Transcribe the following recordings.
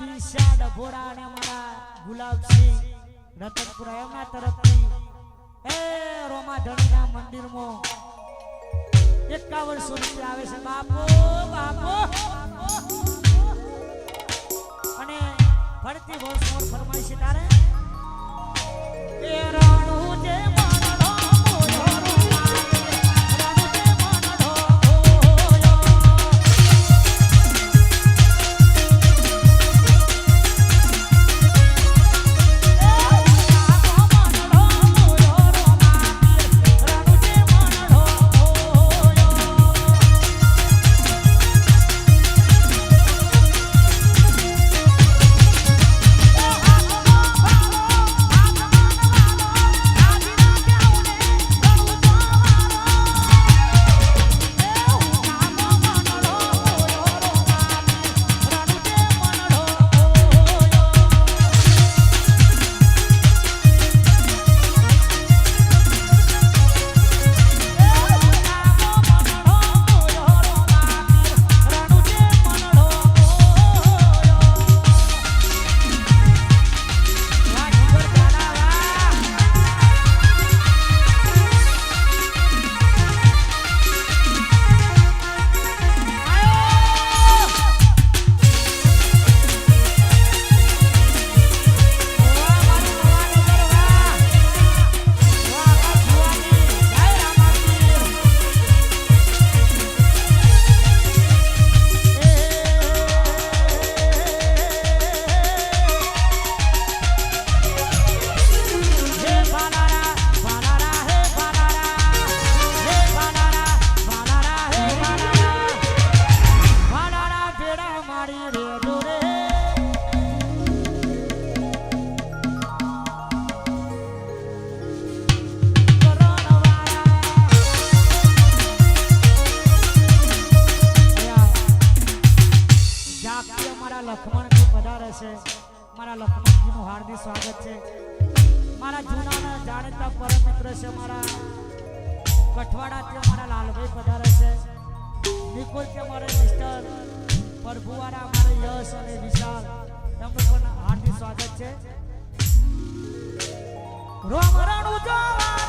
મારા દિશા મારા ગુલાબસિંહ રતનપુરા એમના તરફથી. એ રોમાધણીના મંદિરમાં એકાવનસો રૂપિયા આવે છે. બાપો બાપો. અને ફરતી વર્ષમાં ફરમાય છે તારે. મારા લખમણજીનું હાર્દિક સ્વાગત છે. મારા જૂનાના જાણીતા પરમ મિત્ર છે મારા કઠવાડાથી મારા લાલભાઈ પધારે છે. નિકુલ કે મારે મિસ્ટર પ્રભુવાળા મારે યશ અને વિશાલ. એમનું પણ હાર્દિક સ્વાગત છે. રોમરણું જોવા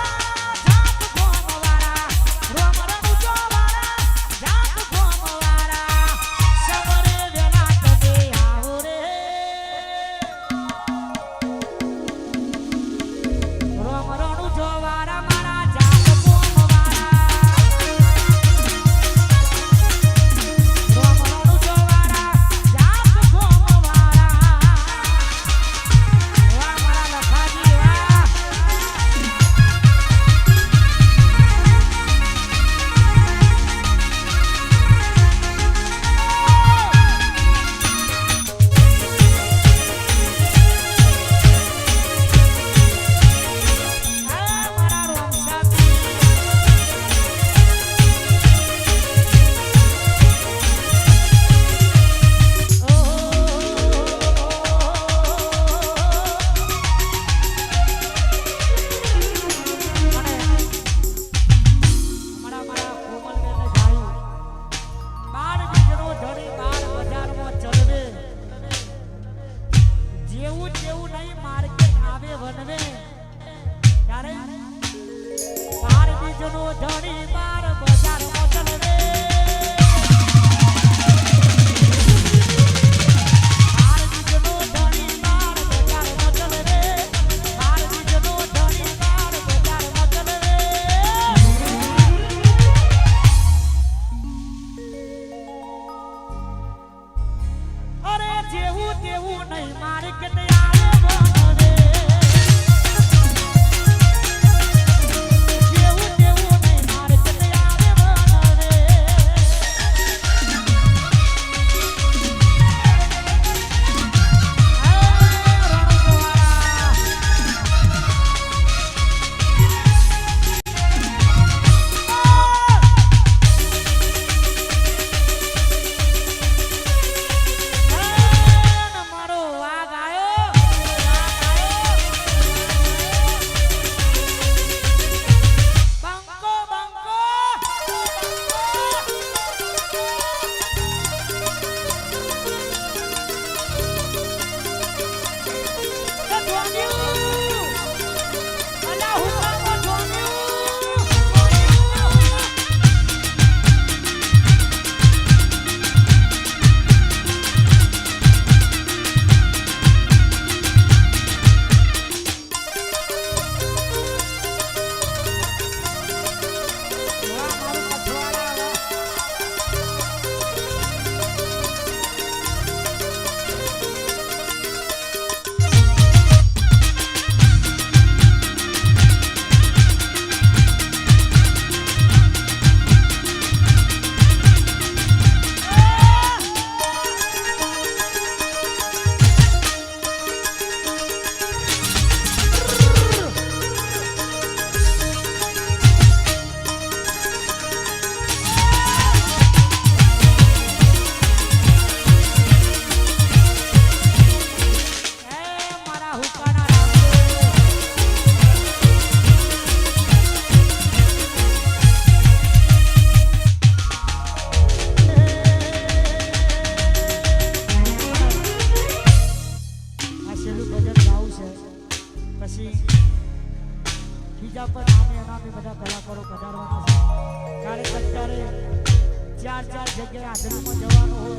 ચાર ચાર જગ્યાએ હાજરીમાં જવાનું હોય.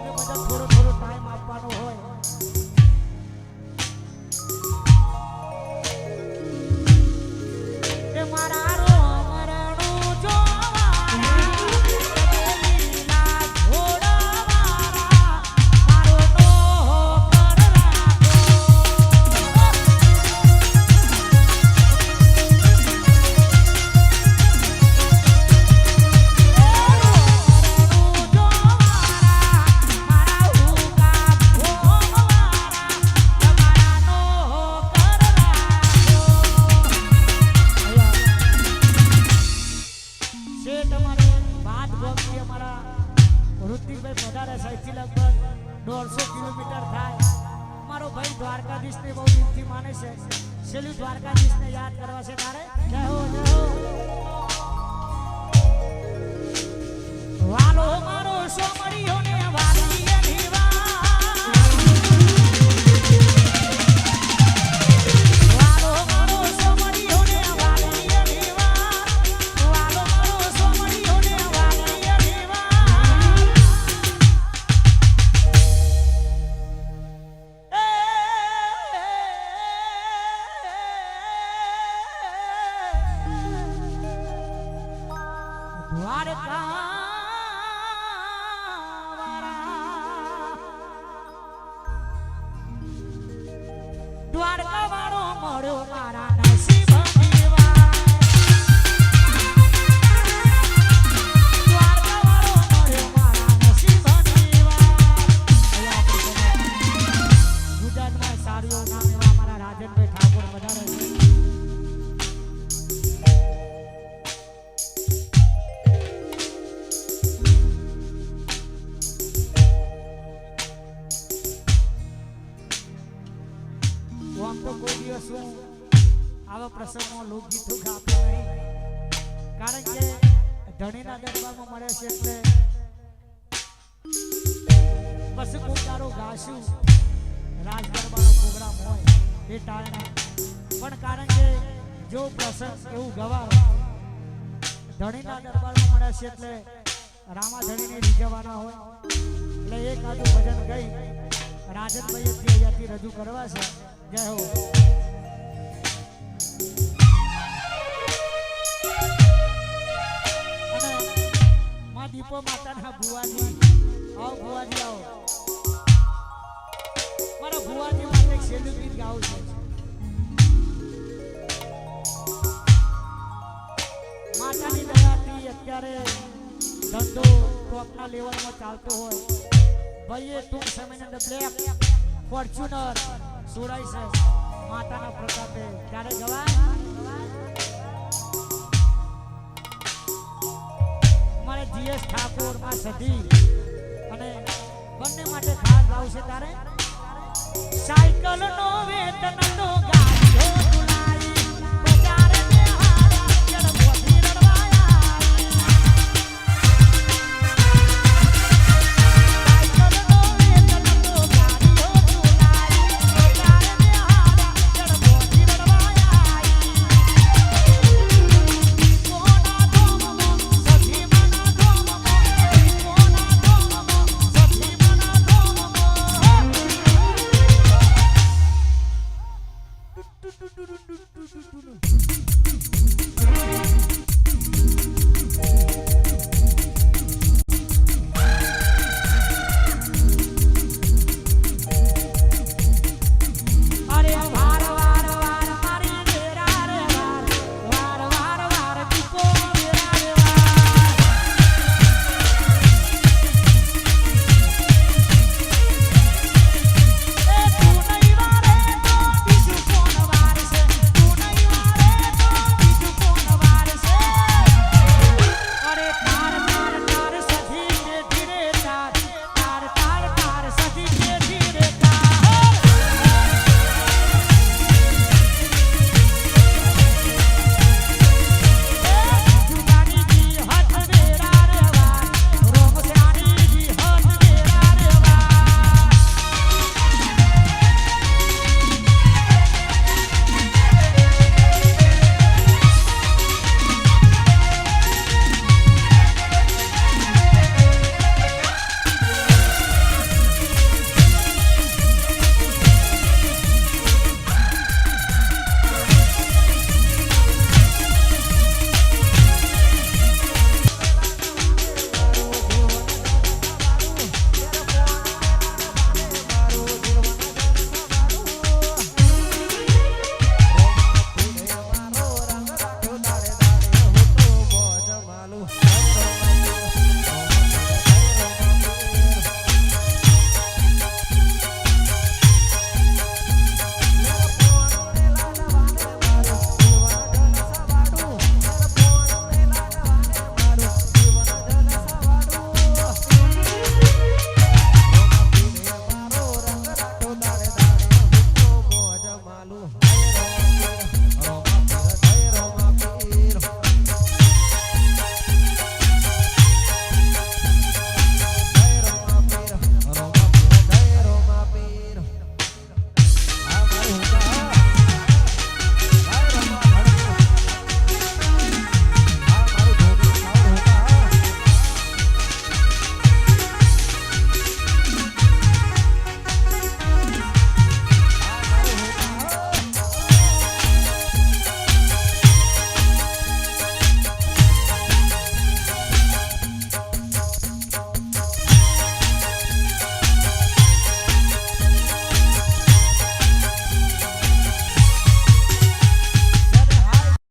અને બધા થોડો થોડો ટાઈમ આપવાનો હોય. પ્રસંગ એવું ગવાય ધણીના દરબારમાં મળ્યા છે એટલે રામા ધણીને રીઝવવાના હોય. એટલે એક આદું ભજન ગઈ. રાજનભાઈ અહીંયાથી રજૂ કરવા છે, જય હો. માં દીપો માતાના ભુવાજી, આવો ભુવાજી આવો. મારા ભુવાજી માટે એક છેલ્લું ગીત ગાવું છે. માતાની દયાથી અત્યારે ધંધો ટોપના લેવલમાં ચાલતો હોય. ભાઈએ ટૂંક સમયની બ્લેક ફોર્ચ્યુનર સોડાઈ છે માતાના પ્રતાપે. ત્યારે ગવાય મારે જીએસ ઠાકોરમાં સધી અને બંને માટે ખાસ ભાવ છે તારે. સાયકલ નો વેતન તો ગાડી